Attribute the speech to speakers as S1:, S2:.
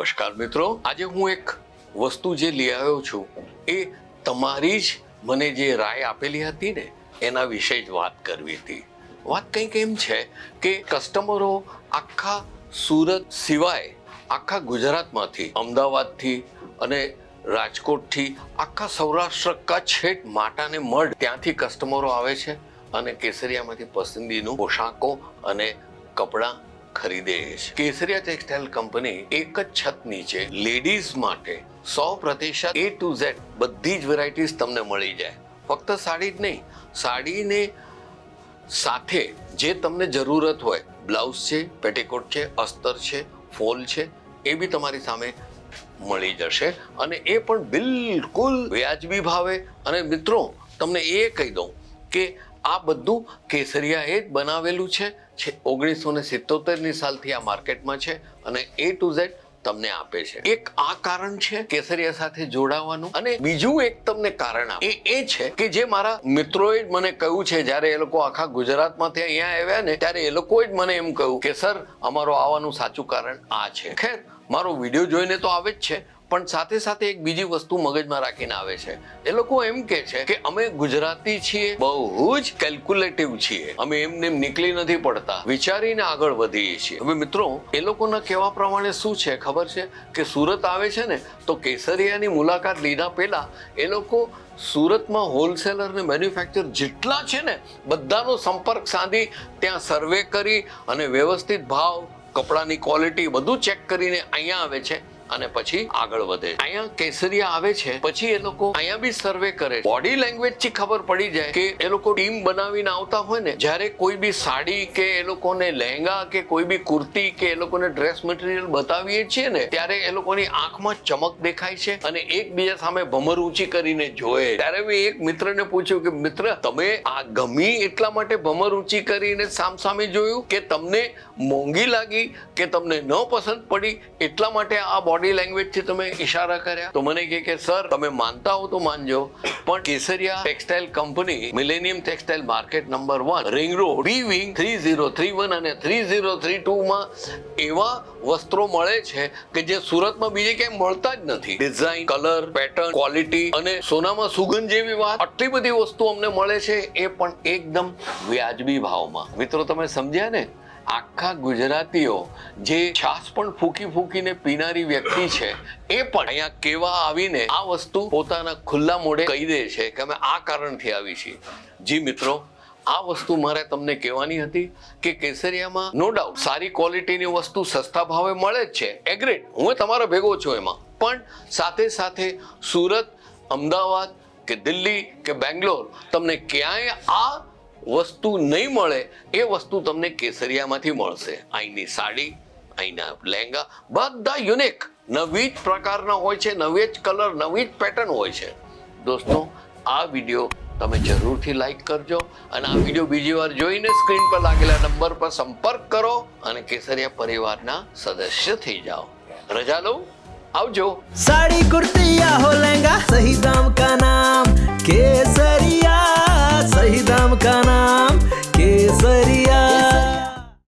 S1: નમસ્કાર મિત્રો. આજે હું એક વસ્તુ જે લઈ આવ્યો છું, એ તમારી જ મને જે રાય આપેલી હતી ને, એના વિશે જ વાત કરવી હતી. વાત કંઈક એમ છે કે કસ્ટમરો આખા સુરત સિવાય આખા ગુજરાતમાંથી, અમદાવાદથી અને રાજકોટથી આખા સૌરાષ્ટ્ર કચ્છ હેઠ માટાને મઢ ત્યાંથી કસ્ટમરો આવે છે અને કેસરિયામાંથી પસંદગીનું પોશાકો અને કપડાં ખરીદે છે. કેસરિયા ટેક્સટાઇલ કંપની એક જ છત નીચે લેડીઝ માટે સો પ્રતિશત એ ટુ ઝેડ બધી જ વેરાયટીઝ તમને મળી જાય. ફક્ત સાડી જ નહીં, સાડીને સાથે જે તમને જરૂરત હોય, બ્લાઉઝ છે, પેટીકોટ છે, અસ્તર છે, ફોલ છે, એ બી તમારી સામે મળી જશે. અને એ પણ બિલકુલ વ્યાજબી ભાવે. અને મિત્રો, તમને એ કહી દઉં કે આ બધું કેસરિયાએ જ બનાવેલું છે. ઓગણીસો ને સિત્તોતેરની સાલથી આ માર્કેટમાં છે અને એ ટુ ઝેડ તમને આપે છે. એક આ કારણ છે કેસરિયા સાથે જોડાવાનું અને બીજું એક તમને કારણ આપે. એ એ છે કે જે મારા મિત્રોએ જ મને કહ્યું છે, જ્યારે એ લોકો આખા ગુજરાતમાંથી અહીંયા આવ્યા ને, ત્યારે એ લોકોએ જ મને એમ કહ્યું કે, સર, અમારો આવવાનું સાચું કારણ આ છે. ખેર, મારો વીડિયો જોઈને તો આવે જ છે પણ સાથે સાથે એક બીજી વસ્તુ મગજમાં રાખીને આવે છે. એ લોકો એમ કે છે કે અમે ગુજરાતી છીએ, બહુ જ કેલ્ક્યુલેટિવ છીએ. અમે એમને એમ નીકળી નથી પડતા. વિચારીને આગળ વધીએ છીએ. હવે મિત્રો, એ લોકોના કહેવા પ્રમાણે શું છે? ખબર છે કે સુરત આવે છે ને, તો કેસરિયાની મુલાકાત લીધા પહેલા એ લોકો સુરતમાં હોલસેલર ને મેન્યુફેક્ચર જેટલા છે ને, બધાનો સંપર્ક સાધી, ત્યાં સર્વે કરી અને વ્યવસ્થિત ભાવ, કપડાની ક્વોલિટી બધું ચેક કરીને અહીંયા આવે છે. અને પછી આગળ વધે. અહીંયા કેસરિયા આવે છે, પછી એ લોકો અહીંયા બી સર્વે કરે બોડી લેંગ્વેજથી ખબર પડી જાય કે એ લોકો ટીમ બનાવીને આવતા હોય ને, જ્યારે કોઈ બી સાડી કે એ લોકોને લહેંગા કે કોઈ બી કુર્તી કે એ લોકોને ડ્રેસ મટીરિયલ બતાવીએ છીએ ને, ત્યારે એ લોકોની આંખમાં ચમક દેખાય છે અને એકબીજા સામે ભમર ઊંચી કરીને જોવે. ત્યારે મેં એક મિત્રને પૂછ્યું કે, મિત્ર, તમે આ ગમી એટલા માટે ભમર ઊંચી કરીને સામસામે જોયું કે તમને મોંઘી લાગી, કે તમને ન પસંદ પડી? એટલા માટે આ બોડી લેંગ્વેજથી તમે ઈશારા કર્યા. તો મને કહે કે, સર, તમે માનતા હો તો માનજો. પણ Kesariya textile company millennium textile market number one ring road B wing three zero three one અને થ્રી ઝીરો થ્રી ટુમાં એવા વસ્ત્રો મળે છે કે જે સુરતમાં બીજે ક્યાંય મળતા જ નથી. ડિઝાઇન કલર પેટર્ન ક્વોલિટી અને સોનામાં સુગંધ જેવી વાત આટલી બધી વસ્તુ અમને મળે છે એ પણ એકદમ વ્યાજબી ભાવમાં. મિત્રો, તમે સમજ્યા ને? આખા ગુજરાતીઓ જે છાસ પણ ફૂકી ફૂકીને પીનારી વ્યક્તિ છે, એ પણ અહીંયા કેવા આવીને આ વસ્તુ પોતાના ખુલ્લા મોઢે કહી દે છે કે અમે આ કારણથી આવી છીએ. જી મિત્રો, આ વસ્તુ મારે તમને કહેવાની હતી કે કેસરિયામાં નો ડાઉટ સારી ક્વોલિટીની વસ્તુ સસ્તા ભાવે મળે જ છે. એગ્રેડ હું તમારો ભેગો છું એમાં. પણ સાથે સાથે સુરત, અમદાવાદ કે દિલ્હી કે બેંગ્લોર, તમને ક્યાંય આ વસ્તુ નહીં મળે, એ વસ્તુ તમને કેસરિયામાંથી મળશે. અહીંની સાડી, અહીંના લહેંગા, બધા યુનિક નવી જ પ્રકારના હોય છે, નવી જ કલર નવી જ પેટર્ન હોય છે. દોસ્તો, આ વીડિયો તમે જરૂરથી લાઈક કરજો અને આ વીડિયો બીજી વાર જોઈને સ્ક્રીન પર લાગેલા નંબર પર સંપર્ક કરો અને કેસરિયા પરિવારના સદસ્ય થઈ જાઓ. રજા લઉં? આવજો.
S2: સાડી, કુર્તી હો લહેંગા, સહી દામ કા